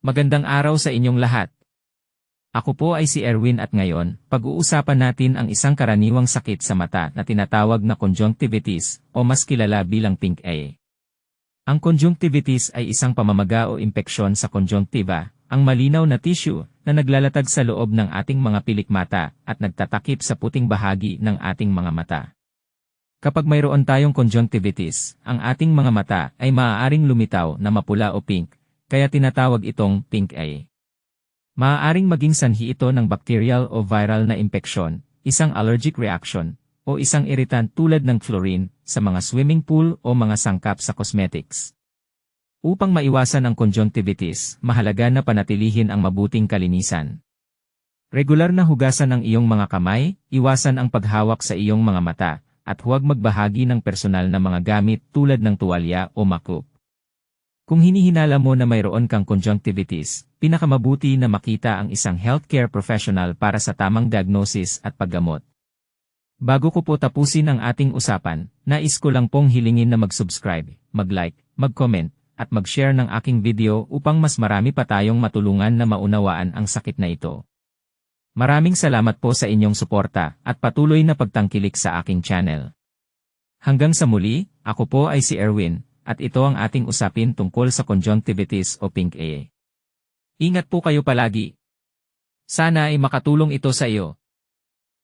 Magandang araw sa inyong lahat. Ako po ay si Erwin at ngayon, pag-uusapan natin ang isang karaniwang sakit sa mata na tinatawag na conjunctivitis o mas kilala bilang pink eye. Ang conjunctivitis ay isang pamamaga o impeksyon sa conjunctiva, ang malinaw na tissue na naglalatag sa loob ng ating mga pilikmata at nagtatakip sa puting bahagi ng ating mga mata. Kapag mayroon tayong conjunctivitis, ang ating mga mata ay maaaring lumitaw na mapula o pink, kaya tinatawag itong pink eye. Maaaring maging sanhi ito ng bacterial o viral na impeksyon, isang allergic reaction, o isang irritant tulad ng fluorine sa mga swimming pool o mga sangkap sa cosmetics. Upang maiwasan ang conjunctivitis, mahalaga na panatilihin ang mabuting kalinisan. Regular na hugasan ang iyong mga kamay, iwasan ang paghawak sa iyong mga mata, at huwag magbahagi ng personal na mga gamit tulad ng tuwalya o makup. Kung hinihinala mo na mayroon kang conjunctivitis, pinakamabuti na makita ang isang healthcare professional para sa tamang diagnosis at paggamot. Bago ko po tapusin ang ating usapan, nais ko lang pong hilingin na mag-subscribe, mag-like, mag-comment, at mag-share ng aking video upang mas marami pa tayong matulungan na maunawaan ang sakit na ito. Maraming salamat po sa inyong suporta at patuloy na pagtangkilik sa aking channel. Hanggang sa muli, ako po ay si Erwin, at ito ang ating usapin tungkol sa conjunctivitis o pink eye. Ingat po kayo palagi. Sana ay makatulong ito sa iyo.